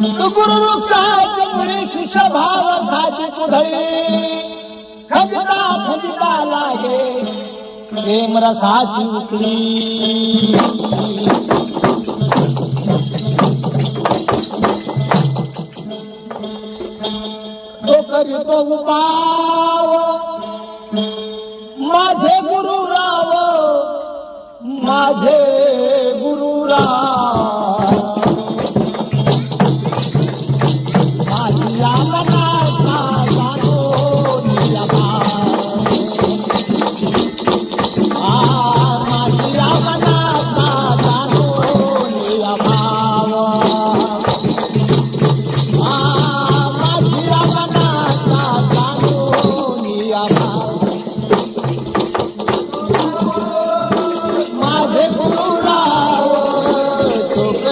गुरु वृक्षाचे मुळी भावाची कुधळी खजिता खजिता लागे प्रेम रसाची उकळी. करीतो उपाव. माझे गुरु राव. माझे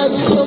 Thank you.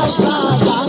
বাবা